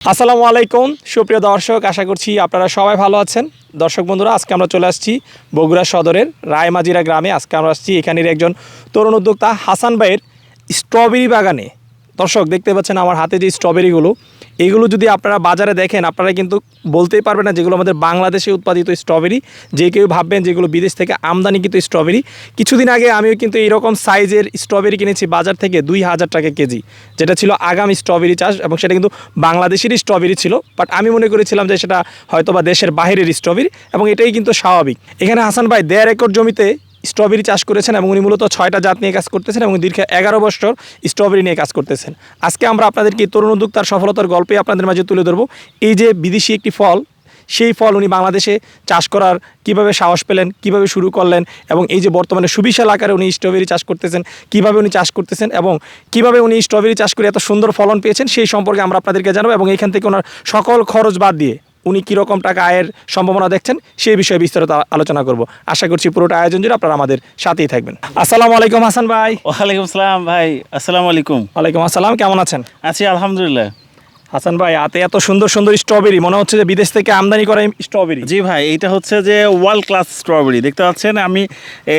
আসসালামু আলাইকুম। সুপ্রিয় দর্শক, আশা করছি আপনারা সবাই ভালো আছেন। দর্শক বন্ধুরা, আজকে আমরা চলে আসছি বগুড়া সদরের রায়মাজিরা গ্রামে। আজকে আমরা আসছি এখানের একজন তরুণ উদ্যোক্তা হাসান ভাইয়ের স্ট্রবেরি বাগানে। দর্শক, দেখতে পাচ্ছেন আমার হাতে যে স্ট্রবেরিগুলো, এগুলো যদি আপনারা বাজারে দেখেন, আপনারা কিন্তু বলতেই পারবেন না যেগুলো আমাদের বাংলাদেশে উৎপাদিত স্ট্রবেরি, যে কেউ ভাববেন যেগুলো বিদেশ থেকে আমদানিকৃত স্ট্রবেরি। কিছুদিন আগে আমিও কিন্তু এইরকম সাইজের স্ট্রবেরি কিনেছি বাজার থেকে দুই হাজার টাকা কেজি, যেটা ছিল আগাম স্ট্রবেরি চাষ এবং সেটা কিন্তু বাংলাদেশেরই স্ট্রবেরি ছিল বাট আমি মনে করেছিলাম যে সেটা হয়তো বা দেশের বাইরের স্ট্রবেরি এবং এটাই কিন্তু স্বাভাবিক। এখানে হাসান ভাই, দেড় একর জমিতে স্ট্রবেরি চাষ করেছেন এবং উনি মূলত ছয়টা জাত নিয়ে কাজ করতেছেন এবং দীর্ঘ এগারো বছর স্ট্রবেরি নিয়ে কাজ করতেছেন। আজকে আমরা আপনাদেরকে তরুণ উদ্যোক্তার সফলতার গল্পে আপনাদের মাঝে তুলে ধরবো। এই যে বিদেশি একটি ফল, সেই ফল উনি বাংলাদেশে চাষ করার কীভাবে সাহস পেলেন, কীভাবে শুরু করলেন এবং এই যে বর্তমানে সুবিশাল আকারে উনি স্ট্রবেরি চাষ করতেছেন, কীভাবে উনি চাষ করতেছেন এবং কীভাবে উনি স্ট্রবেরি চাষ করে এত সুন্দর ফলন পেয়েছেন, সেই সম্পর্কে আমরা আপনাদেরকে জানাব এবং এখান থেকে ওনার সকল খরচ বাদ দিয়ে উনি কীরকম টাকা আয়ের সম্ভাবনা দেখছেন সেই বিষয়ে বিস্তারিত আলোচনা করব। আশা করছি পুরোটা আয়োজন জুড়ে আপনারা আমাদের সাথেই থাকবেন। আসসালামু আলাইকুম হাসান ভাই। ওয়ালাইকুম সালাম ভাই আসসালামু আলাইকুম। ওয়ালাইকুম আসসালাম কেমন আছেন? আছি আলহামদুলিল্লাহ। হাসান ভাই হাতে এত সুন্দর সুন্দর স্ট্রবেরি মনে হচ্ছে যে বিদেশ থেকে আমদানি করা স্ট্রবেরি। জি ভাই এইটা হচ্ছে যে ওয়ার্ল্ড ক্লাস স্ট্রবেরি দেখতে পাচ্ছেন আমি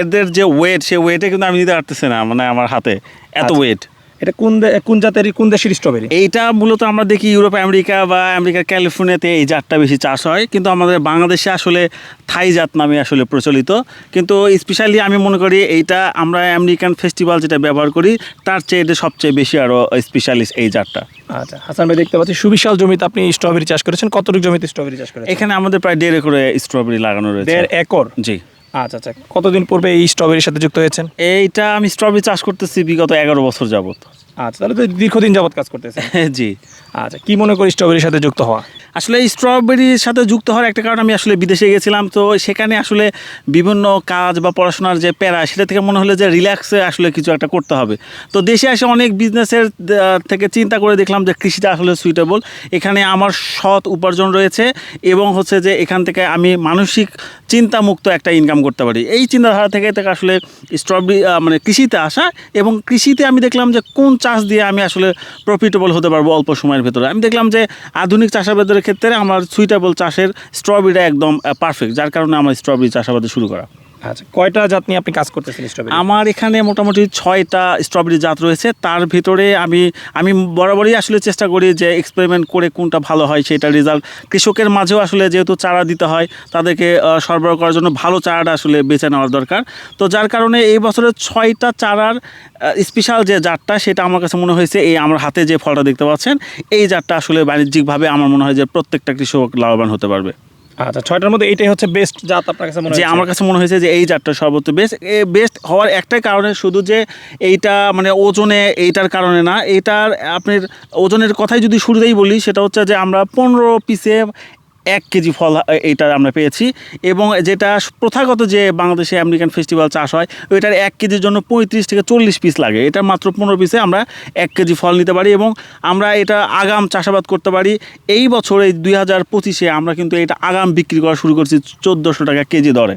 এদের যে ওয়েট সে ওয়েটে কিন্তু আমি নিতে পারতেছি না মানে আমার হাতে এত আচ্ছা। ওয়েট এটা কোন কোন জাতের কোন দেশের স্ট্রবেরি এইটা মূলত আমরা দেখি ইউরোপ আমেরিকা বা আমেরিকার ক্যালিফোর্নিয়াতে এই জাতটা বেশি চাষ হয়। কিন্তু আমাদের বাংলাদেশে আসলে থাই জাত নামে আসলে প্রচলিত। কিন্তু স্পেশালি আমি মনে করি এইটা আমরা আমেরিকান ফেস্টিভ্যাল যেটা ব্যবহার করি তার চেয়ে এটা সবচেয়ে বেশি আরও স্পেশালিস্ট এই জাতটা। আচ্ছা হাসান ভাই দেখতে পাচ্ছি সুবিশাল জমিতে আপনি স্ট্রবেরি চাষ করেছেন। কতটুকু জমিতে স্ট্রবেরি চাষ করেছেন? এখানে আমাদের প্রায় দেড় করে স্ট্রবেরি লাগানো রয়েছে। দেড় একর? জি। আচ্ছা আচ্ছা। কতদিন পূর্বে এই স্ট্রবেরির সাথে যুক্ত হয়েছেন? এইটা আমি স্ট্রবেরি চাষ করতেছি বিগত এগারো বছর যাবত আচ্ছা তাহলে তো দীর্ঘদিন যাবত কাজ করতেছেন। জি। আচ্ছা কি মনে করি স্ট্রবেরির সাথে যুক্ত হওয়া? আসলে এই স্ট্রবেরির সাথে যুক্ত হওয়ার একটা কারণ আমি আসলে বিদেশে গেছিলাম তো সেখানে আসলে বিভিন্ন কাজ বা পড়াশোনার যে প্যারা সেটা থেকে মনে হলো যে রিল্যাক্সে আসলে কিছু একটা করতে হবে। তো দেশে এসে অনেক বিজনেসের থেকে চিন্তা করে দেখলাম যে কৃষিটা আসলে সুইটেবল এখানে আমার সৎ উপার্জন রয়েছে এবং হচ্ছে যে এখান থেকে আমি মানসিক চিন্তামুক্ত একটা ইনকাম করতে পারি। এই চিন্তাধারা থেকে থেকে আসলে স্ট্রবেরি মানে কৃষিতে আসা এবং কৃষিতে আমি দেখলাম যে কোন চাষ দিয়ে আমি আসলে প্রফিটেবল হতে পারব অল্প সময়ের ভেতরে। আমি দেখলাম যে আধুনিক চাষাবাদের ক্ষেত্রে আমার সুইটেবল চাষের স্ট্রবেরিটা একদম পারফেক্ট যার কারণে আমার স্ট্রবেরি চাষাবাদে শুরু করা। আচ্ছা কয়টা জাত নিয়ে আপনি কাজ করতেছেন স্ট্রবেরি আমার এখানে মোটামুটি ছয়টা স্ট্রবেরি জাত রয়েছে। তার ভিতরে আমি আমি বরাবরই আসলে চেষ্টা করি যে এক্সপেরিমেন্ট করে কোনটা ভালো হয়, সেটা রেজাল্ট কৃষকের মাঝেও আসলে যেহেতু চারা দিতে হয়, তাদেরকে সরবরাহ করার জন্য ভালো চারাটা আসলে বেছে নেওয়ার দরকার। তো যার কারণে এই বছরের ছয়টা চারার স্পেশাল যে জাতটা, সেটা আমার কাছে মনে হয়েছে, এই আমার হাতে যে ফলটা দেখতে পাচ্ছেন, এই জাতটা আসলে বাণিজ্যিকভাবে আমার মনে হয় যে প্রত্যেকটা কৃষক লাভবান হতে পারবে। আচ্ছা ছয়টার মধ্যে এইটাই হচ্ছে বেস্ট জাত আপনার কাছে মনে যে আমার কাছে মনে হয়েছে যে এই জাতটা সর্বোচ্চ বেস্ট বেস্ট হওয়ার একটাই কারণে শুধু যে এইটা মানে ওজনে এইটার কারণে না এইটার আপনার ওজনের কথাই যদি শুরুতেই বলি সেটা হচ্ছে যে আমরা পনেরো পিসে এক কেজি ফল এইটা আমরা পেয়েছি। এবং যেটা প্রথাগত যে বাংলাদেশে আমেরিকান ফেস্টিভ্যাল চাষ হয় ওইটার এক কেজির জন্য পঁয়ত্রিশ থেকে চল্লিশ পিস লাগে। এটা মাত্র পনেরো পিসে আমরা এক কেজি ফল নিতে পারি এবং আমরা এটা আগাম চাষাবাদ করতে পারি। এই বছর এই দুই হাজার পঁচিশে আমরা কিন্তু এটা আগাম বিক্রি করা শুরু করছি চোদ্দোশো টাকা কেজি দরে।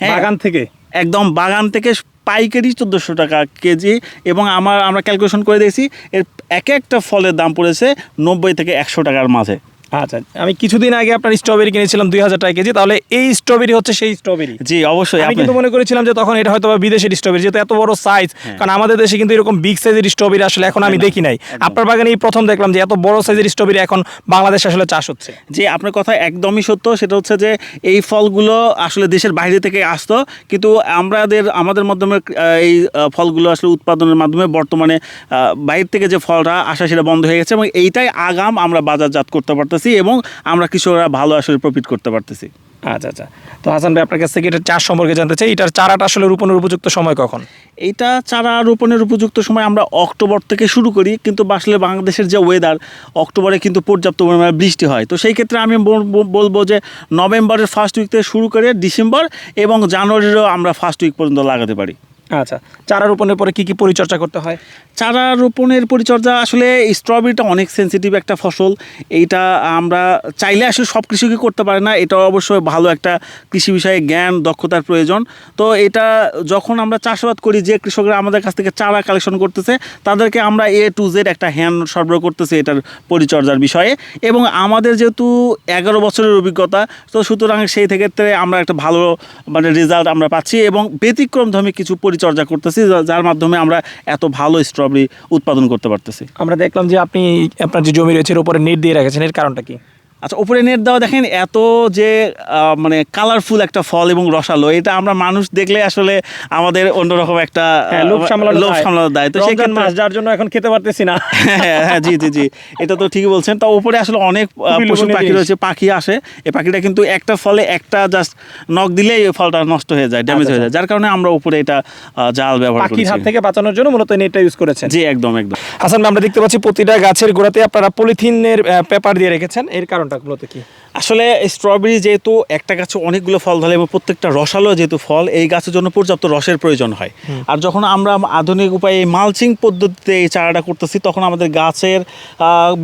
হ্যাঁ, বাগান থেকে? একদম বাগান থেকে পাইকারি চোদ্দোশো টাকা কেজি এবং আমার আমরা ক্যালকুলেশন করে দেখছি এর এক একটা ফলের দাম পড়েছে নব্বই থেকে একশো টাকার মাঝে। আচ্ছা আমি কিছুদিন আগে আপনার স্ট্রবেরি কিনেছিলাম দুই হাজার টাকা কেজি তাহলে এই স্ট্রবেরি হচ্ছে সেই স্ট্রবেরি জি অবশ্যই আমি কিন্তু মনে করেছিলাম যে তখন এটা হয়তো বা বিদেশের স্ট্রবেরি যেহেতু এত বড় সাইজ কারণ আমাদের দেশে কিন্তু এরকম বিগ সাইজের স্ট্রবেরি আসলে এখন আমি হয় দেখি নাই। আপনার বাগানে এই প্রথম দেখলাম যে এত বড় সাইজের স্ট্রবেরি এখন বাংলাদেশে আসলে চাষ হচ্ছে। যে আপনার কথা একদমই সত্য সেটা হচ্ছে যে এই ফলগুলো আসলে দেশের বাইরে থেকে আসতো কিন্তু আমাদের আমাদের মাধ্যমে এই ফলগুলো আসলে উৎপাদনের মাধ্যমে বর্তমানে বাইরে থেকে যে ফলটা আসা সেটা বন্ধ হয়ে গেছে এবং এইটাই আগাম আমরা বাজারজাত করতে পারতেছি। এবং আমরা কৃষকরা ভালো আসলে প্রফিট করতে পারতেছি। আচ্ছা আচ্ছা। তো হাসান ভাই আপনার কাছ থেকে এটা চাষ সম্পর্কে জানতে চাই। এটার চারাটা আসলে রোপণের উপযুক্ত সময় কখন? এইটা চারা রোপণের উপযুক্ত সময় আমরা অক্টোবর থেকে শুরু করি কিন্তু আসলে বাংলাদেশের যে ওয়েদার অক্টোবরে কিন্তু পর্যাপ্ত পরিমাণে বৃষ্টি হয়। তো সেই ক্ষেত্রে আমি বল- বল- বলব যে নভেম্বরের ফার্স্ট উইক থেকে শুরু করে ডিসেম্বর এবং জানুয়ারিরও আমরা ফার্স্ট উইক পর্যন্ত লাগাতে পারি। আচ্ছা চারা রোপণের পরে কি কি পরিচর্যা করতে হয়? চারা রোপণের পরিচর্যা, আসলে স্ট্রবেরিটা অনেক সেনসিটিভ একটা ফসল। এইটা আমরা চাইলে আসলে সব কৃষকই করতে পারে না। এটা অবশ্যই ভালো একটা কৃষি বিষয়ে জ্ঞান, দক্ষতার প্রয়োজন। তো এটা যখন আমরা চাষাবাদ করি, যে কৃষকরা আমাদের কাছ থেকে চারা কালেকশন করতেছে, তাদেরকে আমরা এ টু জেড একটা হ্যান্ড সরবরাহ করতেছি এটার পরিচর্যার বিষয়ে। এবং আমাদের যেহেতু এগারো বছরের অভিজ্ঞতা, তো সুতরাং সেই থেকে আমরা একটা ভালো মানে রেজাল্ট আমরা পাচ্ছি এবং ব্যতিক্রমধর্মী কিছু পরিচর্যা করতেছি যার মাধ্যমে আমরা এত ভালো স্ট্রবেরি উৎপাদন করতে পারতেছি। আমরা দেখলাম যে আপনি আপনার যে জমি রয়েছে এর উপরে নেট দিয়ে রেখেছেন, এর কারণটা কি? আচ্ছা উপরে নেট দেওয়া দেখেন এত যে আহ, মানে কালারফুল একটা ফল এবং রসালো এটা আমরা মানুষ দেখলে আসলে আমাদের অন্যরকম একটা হ্যাঁ, লোভ সামলানো লোভ দায়। তো রমজান সেক্ষেত্রে মাস যার জন্য এখন খেতে পারতেছি না। হ্যাঁ হ্যাঁ জি জি জি। এটা তো ঠিকই বলছেন। তা উপরে আসলে অনেক পশু পাখি রয়েছে পাখি আসে। এই পাখিটা কিন্তু একটা ফলে একটা জাস্ট নখ দিলেই ফলটা নষ্ট হয়ে যায় ড্যামেজ আচ্ছা, হয়ে যায়। যার কারণে আমরা উপরে এটা জাল ব্যবহার পাখির হাত থেকে বাঁচানোর জন্য মূলত নেটটা ইউজ করেছেন। জি একদম একদম। হাসান ভাই, আমরা দেখতে পাচ্ছি প্রতিটা গাছের গোড়াতে আপনারা পলিথিনের পেপার দিয়ে রেখেছেন। এর কারণটা মূলত কি আসলে স্ট্রবেরি যেহেতু একটা গাছে অনেকগুলো ফল ধরে এবং প্রত্যেকটা রসালো যেহেতু ফল এই গাছের জন্য পর্যাপ্ত রসের প্রয়োজন হয়। আর যখন আমরা আধুনিক উপায়ে মালচিং পদ্ধতিতে এই চারাটা করতেছি তখন আমাদের গাছের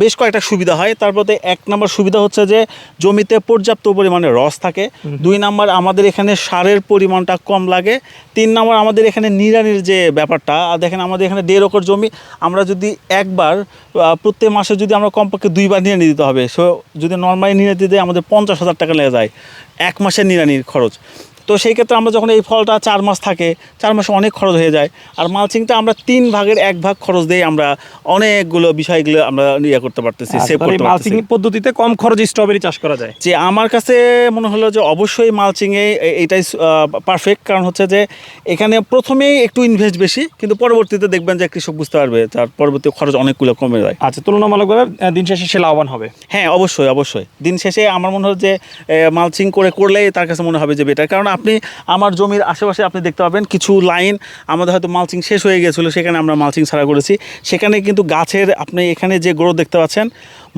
বেশ কয়েকটা সুবিধা হয়। তার মধ্যে এক নম্বর সুবিধা হচ্ছে যে জমিতে পর্যাপ্ত পরিমাণে রস থাকে। দুই নম্বর আমাদের এখানে সারের পরিমাণটা কম লাগে। তিন নম্বর আমাদের এখানে নিড়ানির যে ব্যাপারটা আর দেখেন আমাদের এখানে দেড় একর জমি আমরা যদি একবার প্রত্যেক মাসে যদি আমরা কমপক্ষে দুইবার নিয়ে দিতে হবে। সো যদি নর্মালি নিয়ে দিতে আমাদের পঞ্চাশ হাজার টাকা লেগে যায় এক মাসের নিরানির খরচ। তো সেই ক্ষেত্রে আমরা যখন এই ফলটা চার মাস থাকে চার মাসে অনেক খরচ হয়ে যায়। আর মালচিংটা আমরা তিন ভাগের এক ভাগ খরচ দিয়ে আমরা অনেকগুলো বিষয়গুলো আমরা ইয়ে করতে পারতেছি সেভ করতে মালচিং পদ্ধতিতে কম খরচে স্ট্রবেরি চাষ করা যায়। যে আমার কাছে মনে হলো যে অবশ্যই মালচিংয়ে এটাই পারফেক্ট কারণ হচ্ছে যে এখানে প্রথমেই একটু ইনভেস্ট বেশি কিন্তু পরবর্তীতে দেখবেন যে কৃষক বুঝতে পারবে তার পরবর্তী খরচ অনেকগুলো কমে যায়। আচ্ছা তুলনামূলকভাবে দিন শেষে সে লাভবান হবে। হ্যাঁ অবশ্যই অবশ্যই। দিন শেষে আমার মনে হয় যে মালচিং করে করলেই তার কাছে মনে হবে যে বেটার কারণ আপনি আমার জমির আশেপাশে আপনি দেখতে পাবেন কিছু লাইন আমাদের হয়তো মালচিং শেষ হয়ে গেছিল সেখানে আমরা মালচিং ছাড়া করেছি। সেখানে কিন্তু গাছের আপনি এখানে যে গ্রোথ দেখতে পাচ্ছেন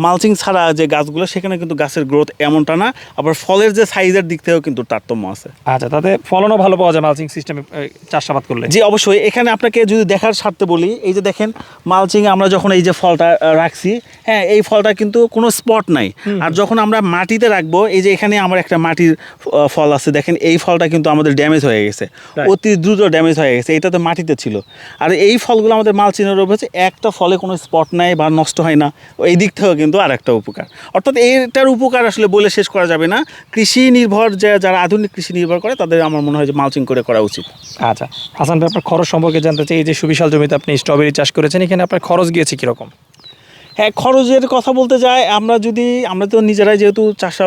মালচিং ছাড়া যে গাছগুলো সেখানে কিন্তু গাছের গ্রোথ এমনটা না। আবার ফলের যে সাইজের দিক থেকেও কিন্তু তারতম্য আছে। আচ্ছা তাতে ফলনও ভালো পাওয়া যায় মালচিং সিস্টেমে চাষাবাদ করলে। জি অবশ্যই। এখানে আপনাকে যদি দেখার স্বার্থে বলি এই যে দেখেন মালচিং আমরা যখন এই যে ফলটা রাখছি হ্যাঁ এই ফলটা কিন্তু কোনো স্পট নাই। আর যখন আমরা মাটিতে রাখব এই যে এখানে আমার একটা মাটির ফল আছে দেখেন এই ফলটা কিন্তু আমাদের ড্যামেজ হয়ে গেছে। অতি দ্রুত ড্যামেজ হয়ে গেছে এটা তো মাটিতে ছিল। আর এই ফলগুলো আমাদের মালচিনের হচ্ছে একটা ফলে কোনো স্পট নাই বা নষ্ট হয় না। এই দিক থেকেও কিন্তু আর একটা উপকার। অর্থাৎ এটার উপকার আসলে বলে শেষ করা যাবে না। কৃষি নির্ভর যে, যারা আধুনিক কৃষি নির্ভর করে, তাদের আমার মনে হয় যে মালচিং করে করা উচিত। আচ্ছা। হাসান ভাই, আপনার খরচ সম্পর্কে জানতে চাই, এই যে সুবিশাল জমিতে আপনি স্ট্রবেরি চাষ করেছেন, এখানে আপনার খরচ গিয়েছে কীরকম? খরচের কথা বলতে যাই আমরা যদি, আমরা তো নিজেরাই যেহেতু চাষা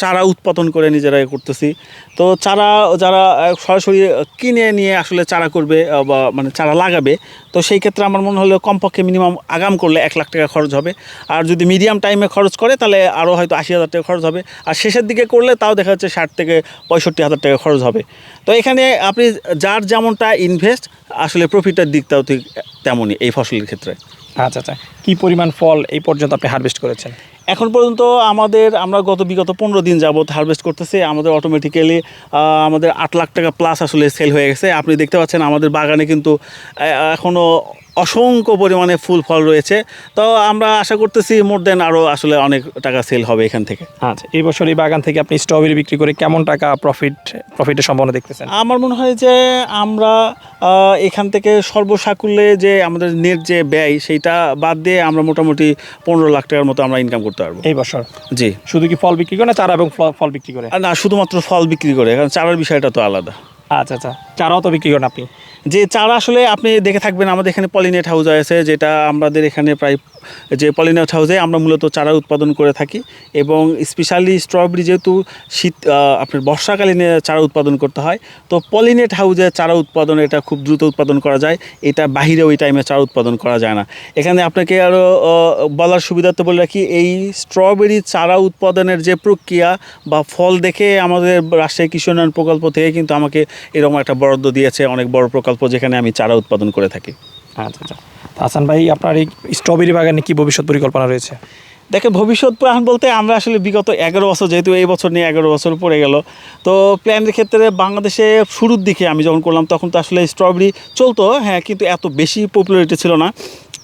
চারা উৎপাদন করে নিজেরাই করতেছি, তো চারা যারা সরাসরি কিনে নিয়ে আসলে চারা করবে বা মানে চারা লাগাবে, তো সেই ক্ষেত্রে আমার মনে হলো কমপক্ষে মিনিমাম আগাম করলে এক লাখ টাকা খরচ হবে। আর যদি মিডিয়াম টাইমে খরচ করে, তাহলে আরও হয়তো আশি হাজার টাকা খরচ হবে। আর শেষের দিকে করলে তাও দেখা যাচ্ছে ষাট থেকে পঁয়ষট্টি হাজার টাকা খরচ হবে। তো এখানে আপনি যার যেমনটা ইনভেস্ট আসলে প্রফিটের দিকটাও ঠিক তেমনই এই ফসলের ক্ষেত্রে। আচ্ছা আচ্ছা। কী পরিমাণ ফল এই পর্যন্ত আপনি হারভেস্ট করেছেন? এখন পর্যন্ত আমাদের আমরা গত বিগত পনেরো দিন যাবত হারভেস্ট করতেছি আমাদের অটোমেটিক্যালি আমাদের আট লাখ টাকা প্লাস আসলে সেল হয়ে গেছে। আপনি দেখতে পাচ্ছেন আমাদের বাগানে কিন্তু এখনও অসংখ্য পরিমাণে ফুল ফল রয়েছে। তো আমরা আশা করতেছি মোর দেন আরও আসলে অনেক টাকা সেল হবে এখান থেকে। আচ্ছা এই বছর এই বাগান থেকে আপনি স্ট্রবেরি বিক্রি করে কেমন টাকা প্রফিট প্রফিটের সম্ভাবনা দেখতেছেন? আমার মনে হয় যে আমরা এখান থেকে সর্বসাকুল্যে যে আমাদের নেট যে ব্যয় সেইটা বাদ দিয়ে আমরা মোটামুটি পনেরো লাখ টাকার মতো আমরা ইনকাম করতে পারব। এই বছর? জি। শুধু কি ফল বিক্রি করে না চারা এবং ফল- ফল বিক্রি করে? না শুধুমাত্র ফল বিক্রি করে কারণ চারার বিষয়টা তো আলাদা। আচ্ছা আচ্ছা। চারাও তো বিক্রি করেন আপনি? যে চারা আসলে আপনি দেখে থাকবেন, আমাদের এখানে পলিনেট হাউস আছে, যেটা আমাদের এখানে প্রায়, যে পলিনেট হাউসে আমরা মূলত চারা উৎপাদন করে থাকি এবং স্পেশালি স্ট্রবেরি যেহেতু শীত আপনার বর্ষাকালীন চারা উৎপাদন করতে হয়, তো পলিনেট হাউসে চারা উৎপাদন, এটা খুব দ্রুত উৎপাদন করা যায়, এটা বাহিরে ওই টাইমে চারা উৎপাদন করা যায় না। এখানে আপনাকে আরও বলার সুবিধার্থে বলে রাখি, এই স্ট্রবেরি চারা উৎপাদনের যে প্রক্রিয়া বা ফল দেখে আমাদের রাজশাহী কৃষি উন্নয়ন প্রকল্প থেকে কিন্তু আমাকে এরকম একটা বরাদ্দ দিয়েছে, অনেক বড় প্রকল্প যেখানে আমি চারা উৎপাদন করে থাকি। আচ্ছা আচ্ছা। হাসান ভাই, আপনার এই স্ট্রবেরি বাগানে কি ভবিষ্যৎ পরিকল্পনা রয়েছে? দেখেন ভবিষ্যৎ প্ল্যান বলতে আমরা আসলে বিগত এগারো বছর, যেহেতু এই বছর নিয়ে এগারো বছর পড়ে গেল, তো প্ল্যানের ক্ষেত্রে বাংলাদেশে শুরুর দিকে আমি যখন করলাম, তখন তো আসলে স্ট্রবেরি চলতো হ্যাঁ কিন্তু এত বেশি পপুলারিটি ছিল না।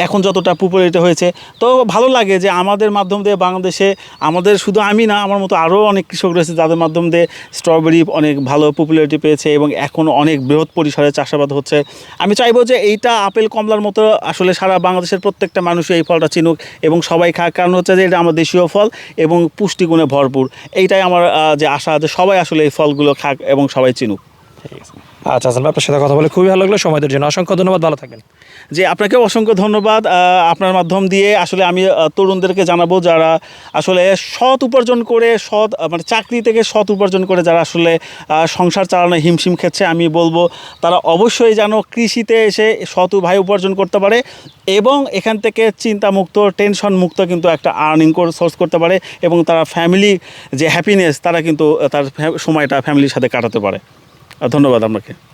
এখন যতটা পপুলারিটি হয়েছে, তো ভালো লাগে যে আমাদের মাধ্যম দিয়ে বাংলাদেশে, আমাদের শুধু আমি না, আমার মতো আরও অনেক কৃষক রয়েছে যাদের মাধ্যম দিয়ে স্ট্রবেরি অনেক ভালো পপুলারিটি পেয়েছে এবং এখন অনেক বৃহৎ পরিসরে চাষাবাদ হচ্ছে। আমি চাইব যে এইটা আপেল, কমলার মতো আসলে সারা বাংলাদেশের প্রত্যেকটা মানুষই এই ফলটা চিনুক এবং সবাই খাক। কারণ হচ্ছে যে এটা আমার দেশীয় ফল এবং পুষ্টিগুণে ভরপুর। এইটাই আমার যে আশা যে সবাই আসলে এই ফলগুলো খাক এবং সবাই চিনুক। ঠিক আছে। আচ্ছা হাসান আপনার সাথে কথা বলে খুবই ভালো লাগল। সময় জন্য অসংখ্য ধন্যবাদ, ভালো থাকেন। যে আপনাকে অসংখ্য ধন্যবাদ। আপনার মাধ্যম দিয়ে আসলে আমি তরুণদেরকে জানাব যারা আসলে সৎ উপার্জন করে, সৎ মানে চাকরি থেকে সৎ উপার্জন করে যারা আসলে সংসার চালানো হিমশিম খেচ্ছে, আমি বলব তারা অবশ্যই যেন কৃষিতে এসে সৎ উপায় উপার্জন করতে পারে এবং এখান থেকে চিন্তামুক্ত টেনশন মুক্ত কিন্তু একটা আর্নিং সোর্স করতে পারে এবং তারা ফ্যামিলি যে হ্যাপিনেস তারা কিন্তু তার সময়টা ফ্যামিলির সাথে কাটাতে পারে। ধন্যবাদ আপনাকে।